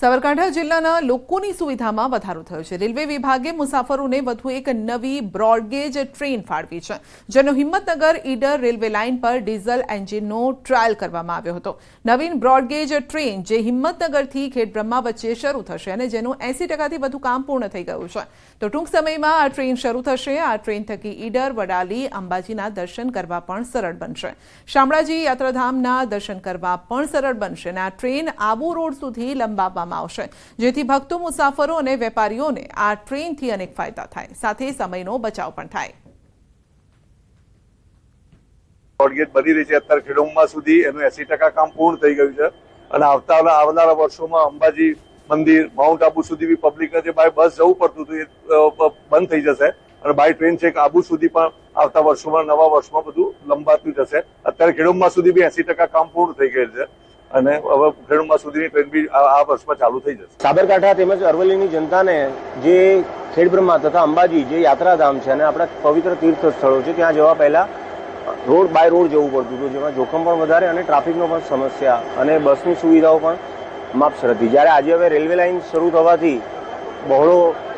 સાબરકાંઠા જિલ્લાના લોકોની સુવિધામાં વધારો થયો છે. રેલવે વિભાગે મુસાફરોને વધુ એક નવી બ્રોડગેજ ટ્રેન ફાળવી છે, જેનો હિંમતનગર ઈડર રેલવે લાઇન પર ડીઝલ એન્જિનનો ટ્રાયલ કરવામાં આવ્યો હતો. નવીન બ્રોડગેજ ટ્રેન જે હિંમતનગરથી ખેડબ્રહ્મા વચ્ચે શરૂ થશે અને જેનું એસી ટકાથી વધુ કામ પૂર્ણ થઈ ગયું છે. તો ટૂંક સમયમાં આ ટ્રેન શરૂ થશે. આ ટ્રેન થકી ઈડર, વડાલી, અંબાજીના દર્શન કરવા પણ સરળ બનશે. શામળાજી, યાત્રાધામના દર્શન કરવા પણ સરળ બનશે અને આ ટ્રેન આબુ રોડ સુધી લંબાવવામાં આવશે. જેથી ભક્તો, મુસાફરો અને વેપારીઓને આ ટ્રેનથી અનેક ફાયદા થાય. સાથે સમયનો બચાવ પણ થાય. બ્રોડગેજ બની રહી છે અત્યારે ખેડૂતમાં સુધી. એનું એસી ટકા કામ પૂર્ણ થઈ ગયું છે. અને આવતા આવનારા વર્ષોમાં અંબાજી મંદિર માઉન્ટ આબુ સુધી બી પબ્લિક જે બાય બસ જવું પડતું હતું એ બંધ થઈ જશે. અને બાય ટ્રેન છે આબુ સુધી પણ આવતા વર્ષોમાં, નવા વર્ષમાં બધું લંબાતું જશે. અત્યારે ખેડૂતમાં સુધી બી એસી ટકા કામ પૂર્ણ થઈ ગયેલ છે. અને હવે ખેડૂતમાં સુધીની ટ્રેન બી આ વર્ષમાં ચાલુ થઈ જશે. સાબરકાંઠા તેમજ અરવલ્લીની જનતાને જે ખેડબ્રહ્મા તથા અંબાજી જે યાત્રાધામ છે અને આપણા પવિત્ર તીર્થ સ્થળો છે ત્યાં જવા પહેલા રોડ બાય રોડ જવું પડતું હતું જેમાં જોખમ પણ વધારે અને ટ્રાફિકનો પણ સમસ્યા અને બસની સુવિધાઓ પણ માપસર હતી જ્યારે આજે હવે રેલવે લાઇન શરૂ થવાથી બહોળો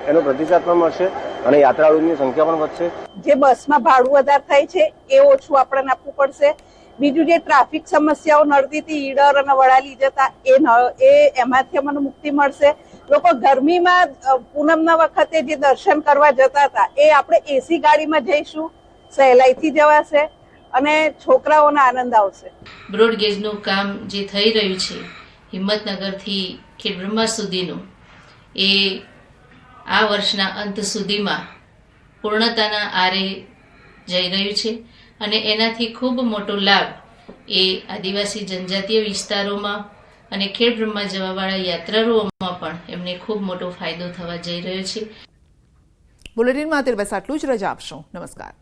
એનો પ્રતિસાદ પણ મળશે અને યાત્રાળુઓની સંખ્યા પણ વધશે. જે બસમાં ભાડું વધારે થાય છે એ ઓછું આપણને આપવું પડશે. બીજું જે ટ્રાફિક સમસ્યાઓ નડતી હતી, ઈડર અને વડાલી જતા, એ એ એમાંથી અમને મુક્તિ મળશે. લોકો ગરમીમાં પૂનમના વખતે જે દર્શન કરવા જતા હતા, એ આપણે એસી ગાડીમાં જઈશું, સહેલાઈથી જવાશે અને છોકરાઓને આનંદ આવશે. બ્રોડગેજનું કામ જે થઈ રહ્યું છે, હિંમતનગરથી ખેડબ્રહ્મા સુધીનું, એ આ વર્ષના અંત સુધીમાં પૂર્ણતાના આરે જઈ રહ્યું છે. અને એનાથી ખૂબ મોટો લાભ એ આદિવાસી જનજાતીય વિસ્તારોમાં અને ખેડબ્રહ્મા જવાવાળા યાત્રાળુઓમાં પણ એમને ખૂબ મોટો ફાયદો થવા જઈ રહ્યો છે. બુલેટિનમાં અત્યારે બસ આટલું જ. રજા આપશો. નમસ્કાર.